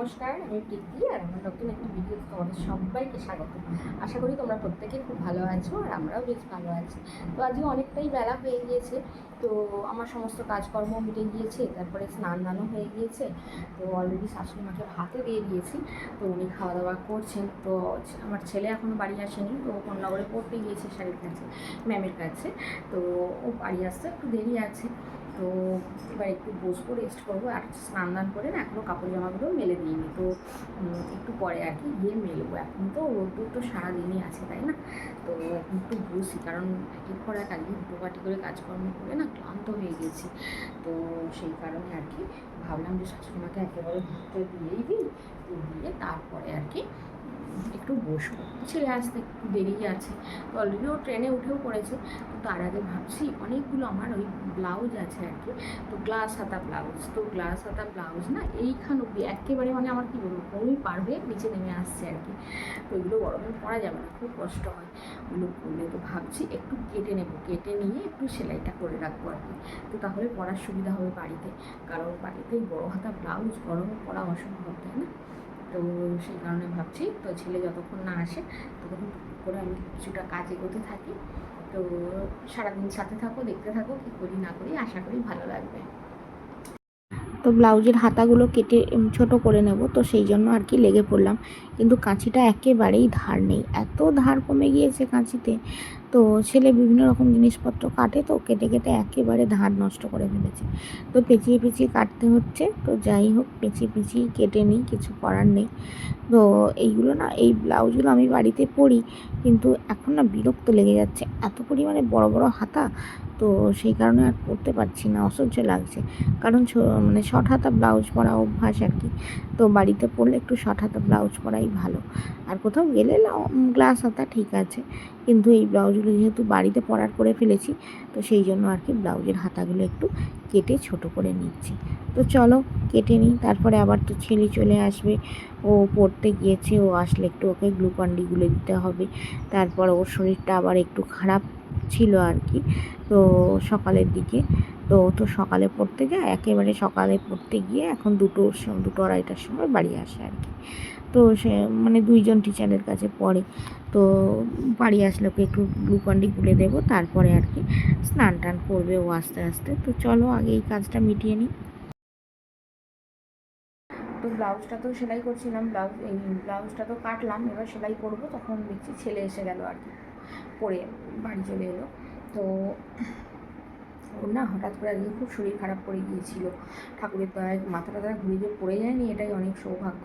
নমস্কার, আমি প্রীতি আর আমার নতুন একটি ভিডিও তোমাদের সবাইকে স্বাগত। আশা করি তোমরা প্রত্যেকে খুব ভালো আছো আর আমরাও বেশ ভালো আছি। তো আজকে অনেকটাই বেলা হয়ে গিয়েছে। তো আমার সমস্ত কাজকর্ম মিটে গিয়েছে, তারপরে স্নান দানও হয়ে গিয়েছে, তো অলরেডি শাশুড়ি মাকে ভাতও দিয়ে দিয়েছি, তো উনি খাওয়া দাওয়া করছেন, তো আমার ছেলে এখনও বাড়ি আসেনি, তো কন্যাগরে পড়তে গিয়েছে শাড়ির কাছে, ম্যামের কাছে, তো ও বাড়ি আসতে একটু দেরি আছে, তো এবার একটু বসবো রেস্ট করব, আর স্নান দান করে না এখনও কাপড় জামাগুলো মেলে দিইনি, তো একটু পরে আর কি গিয়ে মেলবো, এখন তো রোদ্দুর তো সারাদিনই আছে, তাই না? তো একটু বসি, কারণ একের পর এক আজকে দুটোপাটি করে কাজকর্ম করে না ক্লান্ত হয়ে গেছি। তো সেই কারণে আর কি ভাবলাম যে শাশুড়িমাকে একেবারে ঘুরতে দিয়েই দিই দিয়ে তারপরে আর কি একটু বসবো। ছেলে আসতে একটু দেরি আছে। অলরেডি ও ট্রেনে উঠেও পড়েছে। তো তার আগে ভাবছি অনেকগুলো আমার ওই ব্লাউজ আছে আর কি। তো গ্লাস হাতা ব্লাউজ তো গ্লাস হাতা ব্লাউজ না এইখান অব্দি একেবারে মানে আমার কী বলব কোনোই পারবে, নিচে নেমে আসছে আর কি। তো ওইগুলো গরমে পরা যাবে না, খুব কষ্ট হয়। ওগুলো করলে তো ভাবছি একটু কেটে নেব। কেটে নিয়ে একটু সেলাইটা করে রাখব আর কি। তো তাহলে পরার সুবিধা হবে বাড়িতে। কারণ বাড়িতে বড় হাতা ব্লাউজ গরমে পরা অসম্ভব, তাই না? তো সেই কারণে ভাবছি, তো ছেলে যতক্ষণ না আসে, ততক্ষণ করে আমি কিছুটা কাজ এগোতে থাকি। তো সারাদিন সাথে থাকো, দেখতে থাকো, কী করি না করি, আশা করি ভালো লাগবে। তো ব্লাউজের হাতাগুলো কেটে ছোট করে নেব, তো সেই জন্য আর কি লেগে পড়লাম। কিন্তু কাঁচিটা একেবারেই ধার নেই। এত ধার কমে গিয়েছে কাঁচিতে। তো ছেলে বিভিন্ন রকম জিনিসপত্র কাটে তো কেটে কেটে একেবারে ধার নষ্ট করে ফেলেছে। তো পেঁচিয়ে পেঁচিয়ে কাটতে হচ্ছে। তো যাই হোক, পেঁচিয়ে পেঁচিয়ে কেটে নিই, কিছু করার নেই। তো এইগুলো না, এই ব্লাউজগুলো আমি বাড়িতে পরি, কিন্তু এখন না বিরক্ত লেগে যাচ্ছে। এত পরিমাণে বড় বড় হাতা তো সেই কারণে আর পরতে পারছি না, অসহ্য লাগছে। কারণ মানে শর্ট হাতা ব্লাউজ পরা অভ্যাস আর কি। তো বাড়িতে পরলে একটু শর্ট হাতা ব্লাউজ পরাই ভালো। আর কোথাও গেলে গ্লাস হাতা ঠিক আছে। কিন্তু এই ব্লাউজগুলো যেহেতু বাড়িতে পরার করে ফেলেছি, তো সেই জন্য আর কি ব্লাউজের হাতাগুলো একটু কেটে ছোট করে নিচ্ছি। তো চলো, কেটে নিই। তারপরে আবার তো ছেলে চলে আসবে। ও পড়তে গিয়েছে, ও আসলে একটু ওকে গ্লুকন্ডি গুলে দিতে হবে। তারপর ওর শরীরটা আবার একটু খারাপ। ছিল আর কি তো সকালের দিকে, তো তো সকালে পড়তে যায় একেবারে সকালে পড়তে গিয়ে এখন সময় দুটো আড়াইটার সময় বাড়ি আসে আর কি তো সে মানে দুইজন টিচারের কাছে পড়ে। তো বাড়ি আসলে ওকে একটু গ্লুকন্ডি গুলে দেবো, তারপরে আর কি স্নান টান করবে ও আস্তে আস্তে। তো চলো আগে এই কাজটা মিটিয়ে নিই। তো ব্লাউজটা তো সেলাই করছিলাম, ব্লাউজ, এই ব্লাউজটা তো কাটলাম, এবার সেলাই করব, তখন দেখছি ছেলে এসে গেল আর কি পরে বাড়ি চলে এলো। তো ওর না হঠাৎ করে আজকে খুব শরীর খারাপ করে গিয়েছিল। ঠাকুরের দয়ায় মাথা টাথা ঘুরে যে পড়ে যায়নি, এটাই অনেক সৌভাগ্য।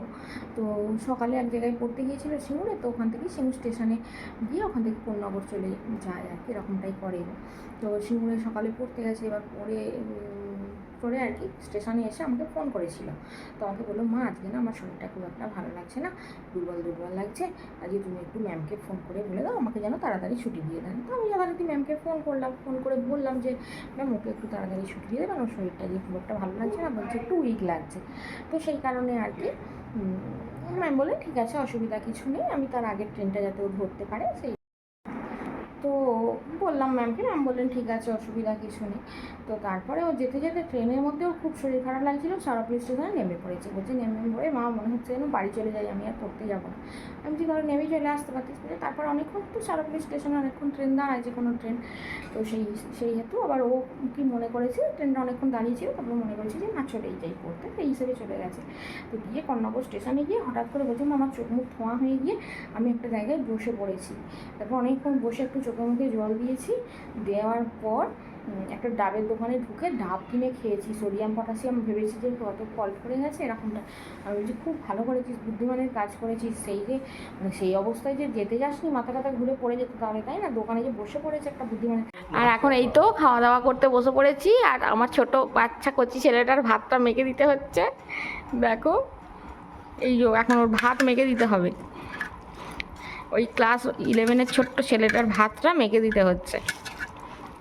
তো সকালে এক জায়গায় পড়তে গিয়েছিল সিঙ্গুরে, তো ওখান থেকে সিঙ্গুর স্টেশনে গিয়ে ওখান থেকে কোন্নগর চলে যায়, আর কি এরকমটাই করে। তো সিঙ্গুরে সকালে পড়তে গেছে, এবার পড়ে পরে আর কি স্টেশনে এসে আমাকে ফোন করেছিল। তো আমাকে বলল, মা, আজকে না আমার শরীরটা খুব একটা ভালো লাগছে না, দুর্বল দুর্বল লাগছে। আজকে তুমি একটু ম্যামকে ফোন করে বলে দাও, আমাকে যেন তাড়াতাড়ি ছুটি দিয়ে দেন। তো আমি যথারীতি ম্যামকে ফোন করলাম ফোন করে বললাম যে ম্যাম ওকে একটু তাড়াতাড়ি ছুটি দিয়ে দেবেন ওর শরীরটা যে খুব একটা ভালো লাগছে না, বলছে একটু উইক লাগছে। তো সেই কারণে আর কি ম্যাম বলে ঠিক আছে, অসুবিধা কিছু নেই, আমি তার আগের ট্রেনটা যাতে ও ধরতে পারে, সেই তো বললাম ম্যামকে ম্যাম বললেন, ঠিক আছে, অসুবিধা কিছু নেই। তো তারপরে ও যেতে যেতে ট্রেনের মধ্যে ওর খুব শরীর খারাপ লাগছিল। সারাপুর স্টেশনে নেমে পড়েছে। বলছে, নেমে পড়ে, মা, মনে হচ্ছে যেন বাড়ি চলে যাই, আমি আর পড়তে যাব না। আমি যে ধরো নেমে চলে আসতে পারতিস। তারপর অনেকক্ষণ তো সারাপুর স্টেশনে অনেকক্ষণ ট্রেন দাঁড়ায়, যে কোনো ট্রেন। তো সেই সেই হেতু আবার ও কি মনে করেছে, ট্রেনটা অনেকক্ষণ দাঁড়িয়েছিল তারপর মনে করেছে যে, না, চলেই যাই পড়তে। তো এই হিসেবে চলে গেছে। তো গিয়ে কর্ণগর স্টেশনে গিয়ে হঠাৎ করে বলছে আমার চোখ মুখ ধোঁয়া হয়ে গিয়ে আমি একটা জায়গায় বসে পড়েছি। তারপর অনেকক্ষণ বসে একটু মুখে জল দিয়েছি। দেওয়ার পর একটা ডাবের দোকানে ঢুকে ডাব কিনে খেয়েছি। সোডিয়াম, পটাশিয়াম ভেবেছি যে কত ফল পড়ে গেছে, এরকমটা। আমি বলছি খুব ভালো করেছিস বুদ্ধিমানের কাজ করেছিস সেই যে মানে সেই অবস্থায় যে যেতে যাসনি, মাথা টাথা ঘুরে পড়ে যেত তাহলে তাই না? দোকানে যে বসে পড়েছে একটা বুদ্ধিমানের আর এখন এই তো খাওয়া দাওয়া করতে বসে পড়েছি, আর আমার ছোট বাচ্চা কচি ছেলেটার ভাতটা মেখে দিতে হচ্ছে। দেখো, এই এখন ওর ভাত মেখে দিতে হবে। ওই ক্লাস ইলেভেনের ছোট্ট ছেলেটার ভাতটা মেখে দিতে হচ্ছে।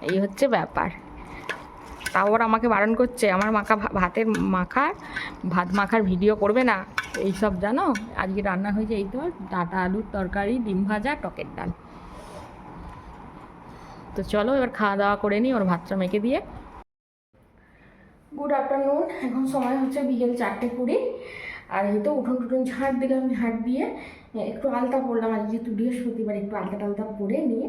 এই হচ্ছে ব্যাপার। তাও ওরা আমাকে বারণ করছে, আমার মাখা ভাতের মাখার ভাত মাখার ভিডিও করবে না। এই সব জানো? আজকে রান্না হয়েছে এই তো, ডাটা আলুর তরকারি, ডিম ভাজা, টকের ডাল। তো চলো এবার খাওয়া দাওয়া করে নিই, ওর ভাতটা মেখে দিয়ে। গুড আফটারনুন এখন সময় হচ্ছে বিকেল চারটে কুড়ি। আর এই তো উঠোন টুঠোন ঝাঁট দিলাম ঝাঁট দিয়ে একটু আলতা পরলাম আজ যেহেতু বৃহস্পতিবার একটু আলতা টালতা পরে নিয়ে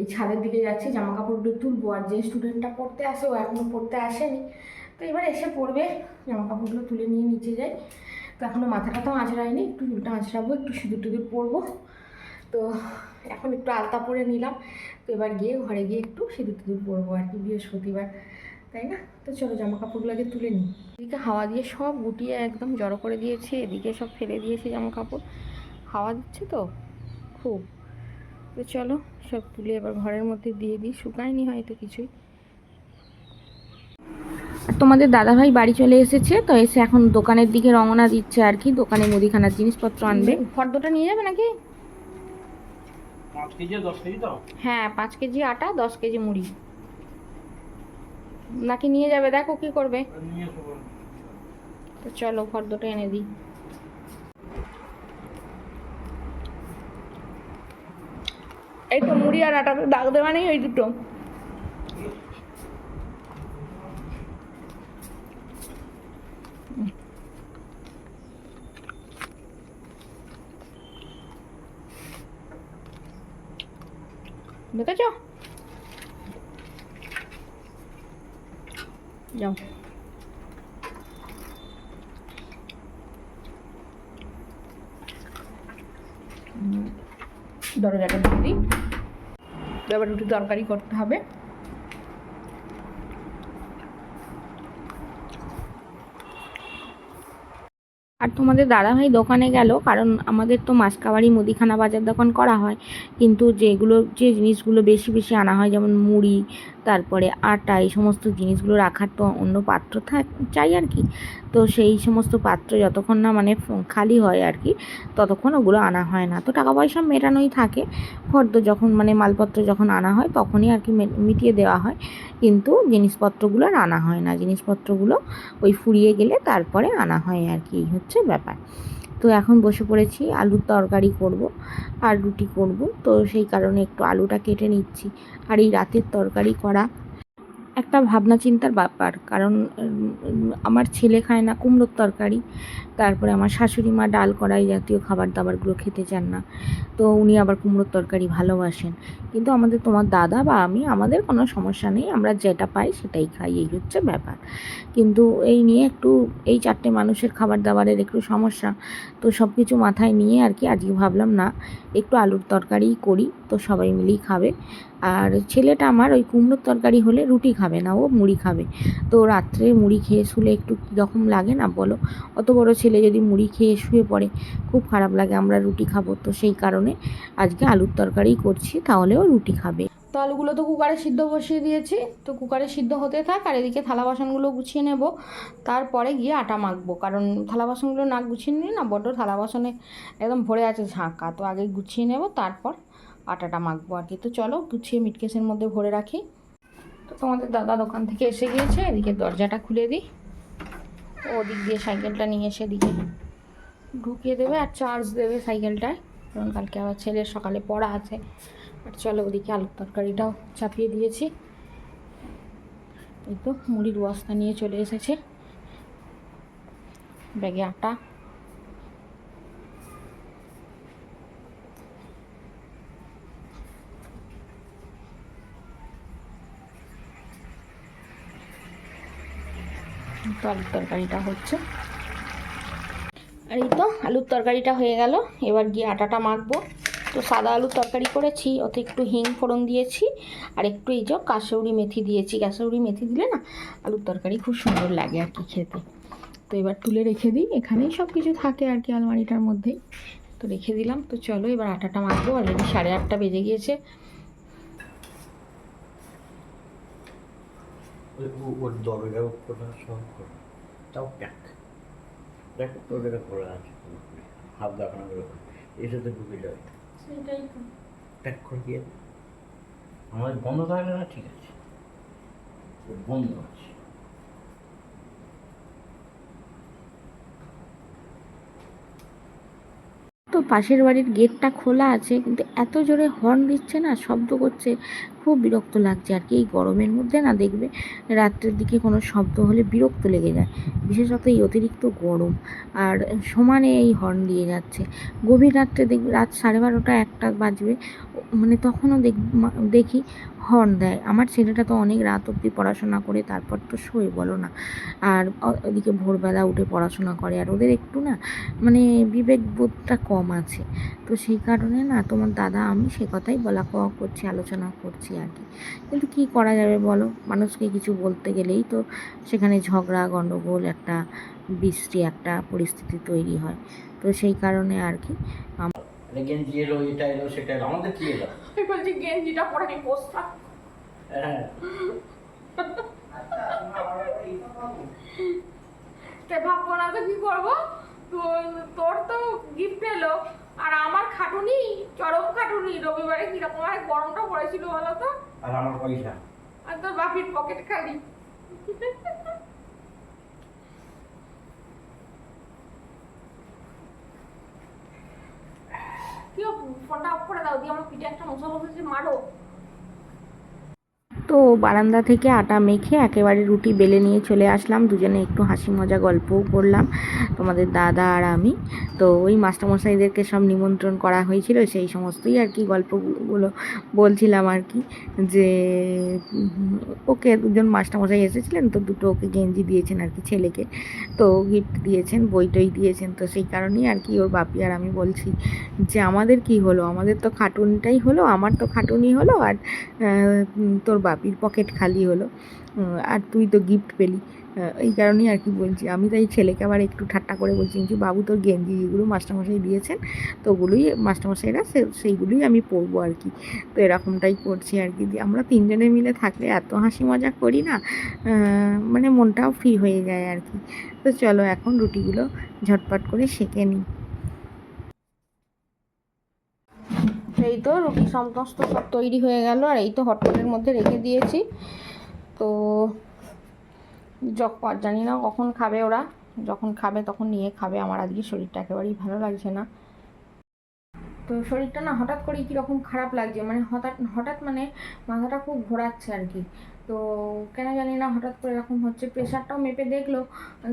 এই ছাদের দিকে যাচ্ছি জামা কাপড়গুলো তুলবো, আর যে স্টুডেন্টটা পড়তে আসে, ও এখনও পড়তে আসেনি। তো এবার এসে পড়বে জামা কাপড়গুলো তুলে নিয়ে নিচে যাই। তো এখনও মাথাটা তো আঁচড়ায়নি, একটু চুলটা আঁচড়াবো, একটু সিঁদুর টিঁদুর পরবো। তো এখন একটু আলতা পরে নিলাম, তো এবার গিয়ে ঘরে গিয়ে একটু সিঁদুর টিঁদুর পরবো আর কি, বৃহস্পতিবার। তাই না? তো চলো জামা কাপড়গুলো আগে তুলে নিই। এদিকে হাওয়া দিয়ে সব গুটিয়ে একদম জড়ো করে দিয়েছে এদিকে সব ফেলে দিয়েছে জামা কাপড় হাওয়া দিচ্ছে তো? খুব। তো চলো সব তুলে এবার ঘরের মধ্যে দিয়ে দিই শুকায়নি হয়তো কিছুই। আর তোমাদের দাদাভাই বাড়ি চলে এসেছে তো এসে এখন দোকানের দিকে রওনা দিচ্ছে আর কি দোকানে মুদিখানার জিনিসপত্র আনবে। ফর্দটা নিয়ে যাবে নাকি? হ্যাঁ পাঁচ কেজি আটা দশ কেজি মুড়ি। নাকি নিয়ে যাবে? দেখো কি করবে। তো চলো ফর্দটা এনে দিই। এই তো মুড়ি আর আটাতে দাগ দেওয়া নেই ওই দুটো। দেখেছ? যাও। দরজাটা এবার রুটি তরকারি করতে হবে। আর তোমাদের দাদাভাই দোকানে গেল, কারণ আমাদের তো মাসকাবাড়ি মুদিখানা বাজার দোকান করা হয়। কিন্তু যেগুলো, যে জিনিসগুলো বেশি বেশি আনা হয়, যেমন মুড়ি তারপরে আটা, এই সমস্ত জিনিসগুলো রাখার তো অন্য পাত্র থাক, চাই আর কি। তো সেই সমস্ত পাত্র যতক্ষণ না মানে খালি হয় আর কি, ততক্ষণ ওগুলো আনা হয় না। তো টাকা পয়সা মেটানোই থাকে। ফর্দ যখন মানে মালপত্র যখন আনা হয়, তখনই আর কি মিটিয়ে দেওয়া হয়। কিন্তু জিনিসপত্রগুলো আর আনা হয় না। জিনিসপত্রগুলো ওই ফুরিয়ে গেলে তারপরে আনা হয় আর কি। এই হচ্ছে ব্যাপার। তো এখন বসে পড়েছি, আলুর তরকারি করব আর রুটি করব। তো সেই কারণে একটু আলুটা কেটে নিচ্ছি। আর এই রাতের তরকারি করা একটা ভাবনা চিন্তার ব্যাপার। কারণ আমার ছেলে খায় না, কুমড়োর তরকারি। তারপরে আমার শাশুড়ি মা ডাল কড়াই জাতীয় খাবার দাবারগুলো খেতে চান না। তো উনি আবার কুমড়োর তরকারি ভালোবাসেন। কিন্তু আমাদের, তোমার দাদা বা আমি, আমাদের কোনো সমস্যা নেই। আমরা যেটা পাই সেটাই খাই, এই হচ্ছে ব্যাপার। কিন্তু এই নিয়ে একটু, এই চারটে মানুষের খাবার দাবারের একটু সমস্যা। তো সব কিছু মাথায় নিয়ে আর কি, আজকে ভাবলাম না, একটু আলুর তরকারিই করি। তো সবাই মিলেই খাবে। আর ছেলেটা আমার ওই কুমড়োর তরকারি হলে রুটি খাবে না, ও মুড়ি খাবে। তো রাত্রে মুড়ি খেয়ে শুলে একটু কীরকম লাগে না বলো? অত বড় ছেলে যদি মুড়ি খেয়ে শুয়ে পড়ে, খুব খারাপ লাগে, আমরা রুটি খাব। তো সেই কারণে আজকে আলুর তরকারি করছি তাহলেও রুটি খাবে। তো আলুগুলো তো কুকারে সিদ্ধ বসিয়ে দিয়েছি। তো কুকারে সিদ্ধ হতে থাক, আর এদিকে থালা বাসনগুলো গুছিয়ে নেব। তারপরে গিয়ে আটা মাখবো, কারণ থালা বাসনগুলো না গুছিয়ে নিই না বড্ড থালা বাসনে একদম ভরে আছে ঝাঁকা। তো আগে গুছিয়ে নেব, তারপর আটাটা মাখবো আর কি। তো চলো গুছিয়ে মিটকেসের মধ্যে ভরে রাখি। তো তোমাদের দাদা দোকান থেকে এসে গিয়েছে, এদিকে দরজাটা খুলে দিই। ওদিক দিয়ে সাইকেলটা নিয়ে এসে দিকে ঢুকিয়ে দেবে আর চার্জ দেবে সাইকেলটায়। কারণ কালকে আবার ছেলের সকালে পড়া আছে। আর চলো ওদিকে আলুর তরকারিটাও চাপিয়ে দিয়েছি। এই তো মুড়ির বস্তা নিয়ে চলে এসেছে। ব্যাগে আটা তো আলুর তরকারিটা হচ্ছে। আর এই তো, আলুর তরকারিটা হয়ে গেল। এবার গিয়ে আটাটা মাখবো। তো সাদা আলুর তরকারি করেছি, ওতে একটু হিং ফোড়ন দিয়েছি, আর একটু এই যে কাসৌরি মেথি দিয়েছি। কাসৌরি মেথি দিলে না, আলুর তরকারি খুব সুন্দর লাগে আর কি খেতে। তো এবার তুলে রেখে দিই। এখানেই সব কিছু থাকে আর কি আলমারিটার মধ্যেই। তো রেখে দিলাম। তো চলো এবার আটাটা মাখবো। অলরেডি সাড়ে আটটা বেজে গিয়েছে ওই ও- ওর দরজা উপরটা সব খোলা। তাও প্যাক। দেখ দরজাটা খোলা আছে হাত দেখানো করে এসে তো ঢুকে যাবে। তো। প্যাক করে দিয়ে। আমাদের বন্ধ থাকলে না ঠিক আছে। ও বন্ধ আছে। তো পাশের বাড়ির গেটটা খোলা আছে, কিন্তু এত জোরে হর্ন দিচ্ছে না, শব্দ করছে, খুব বিরক্ত লাগছে আর কি। এই গরমের মধ্যে না দেখবে রাত্রের দিকে কোনো শব্দ হলে বিরক্ত লেগে যায়, বিশেষত এই অতিরিক্ত গরম। আর সমানে এই হর্ন দিয়ে যাচ্ছে। গভীর রাত্রে দেখবে, রাত সাড়ে বারোটা একটা বাজবে মানে তখনও দেখ দেখি হর্ন দেয়। আমার ছেলেটা তো অনেক রাত অবধি পড়াশোনা করে তারপর তো শোয়, বলো না। আর ওদিকে ভোরবেলা উঠে পড়াশোনা করে। আর ওদের একটু না মানে বিবেক বোধটা কম আছে। তো সেই কারণে না তোমার দাদা, আমি সে কথাই বলা কওয়া করছি, আলোচনা করছি আর কি। কিন্তু কি করা যাবে বলো? মানুষকে কিছু বলতে গেলেই তো সেখানে ঝগড়া গণ্ডগোল একটা বৃষ্টি, একটা পরিস্থিতি তৈরি হয়। তো সেই কারণে আর কি গেঞ্জি এলো এটা এলো সেটা এলো আমাদের কি এলো? আমি বলছি গেঞ্জিটা পরে আমি বসতাম হ্যাঁ। তে ভাববো না তো কি করব? তোর তোর তো গিফট এলো আর আমার খাটুনি চরম খাটুনি রবিবারে কীরকম আর গরমটা পড়েছিল বলো তো? আর আমার পয়সা। আর তোর বাপির পকেট খালি কি ও, ফোনটা অফ করে দাও দিয়ে আমার পিঠে একটা মশা বসেছে মারো। তো বারান্দা থেকে আটা মেখে একেবারে রুটি বেলে নিয়ে চলে আসলাম। দুজনে একটু হাসি মজা গল্পও করলাম তোমাদের দাদা আর আমি। তো ওই মাস্টারমশাইদেরকে সব নিমন্ত্রণ করা হয়েছিল সেই সমস্তই আর কি গল্পগুলো বলছিলাম আর কি। যে ওকে দুজন মাস্টারমশাই এসেছিলেন তো দুটো ওকে গেঞ্জি দিয়েছেন আর কি ছেলেকে। তো গিফট দিয়েছেন বই টই দিয়েছেন তো সেই কারণেই আর কি ওর বাপি আর আমি বলছি যে আমাদের কি হলো? আমাদের তো খাটুনিটাই হলো আমার তো খাটুনি হলো আর তোর উম, বাপির পকেট খালি হলো আর তুই তো গিফট পেলি। এই কারণেই আর কি বলছি, আমি তাই ছেলেকে আবার একটু ঠাট্টা করে বলছি, যে বাবু তোর গেঞ্জি যেগুলো মাস্টারমশাই দিয়েছেন তো ওগুলোই মাস্টারমশাইরা সেইগুলোই আমি পরবো আর কি। তো এরকমটাই করছি আর কি। আমরা তিনজনে মিলে থাকলে এত হাসি মজা করি না মানে মনটাও ফ্রি হয়ে যায় আর কি। তো চলো এখন রুটিগুলো ঝটপট করে সেঁকে নিই। এই তো রুটি সমস্ত সব তৈরি হয়ে গেল, আর এই তো হটপটের মধ্যে রেখে দিয়েছি। তো যখন জানি না কখন খাবে ওরা, যখন খাবে তখন নিয়ে খাবে। আমার আজকে শরীরটা একেবারেই ভালো লাগছে না। তো শরীরটা না হঠাৎ করেই কীরকম খারাপ লাগছে মানে হঠাৎ হঠাৎ মানে মাথাটা খুব ঘোরাচ্ছে আর কি। তো কেন জানি না হঠাৎ করে এরকম হচ্ছে, প্রেশারটাও মেপে দেখল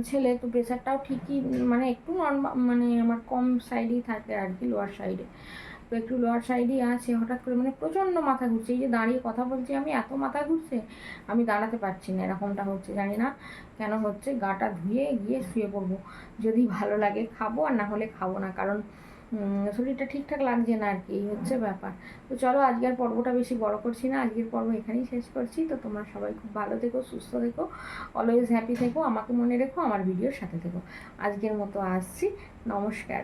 ছেলে, তো প্রেশারটাও ঠিকই মানে একটু নর্মাল মানে আমার কম সাইডেই থাকে আর কি লোয়ার সাইডে তো একটু লোয়ার সাইডেই আছে, হঠাৎ করে মানে প্রচণ্ড মাথা ঘুরছে। এই যে দাঁড়িয়ে কথা বলছি আমি, এত মাথা ঘুরছে, আমি দাঁড়াতে পারছি না, এরকমটা হচ্ছে, জানি না কেন হচ্ছে, গাটা ধুয়ে গিয়ে শুয়ে পড়ব। যদি ভালো লাগে খাব, আর না হলে খাব না, কারণ শরীরটা ঠিকঠাক লাগছে না আর কি, এই হচ্ছে ব্যাপার। তো চলো, আজকের পর্বটা বেশি বড় করছি না, আজকের পর্ব এখানেই শেষ করছি। তো তোমরা সবাই খুব ভালো থেকো, সুস্থ থেকো অলওয়েজ হ্যাপি থেকো, আমাকে মনে রেখো, আমার ভিডিওর সাথে থেকো। আজকের মতো আসছি, নমস্কার।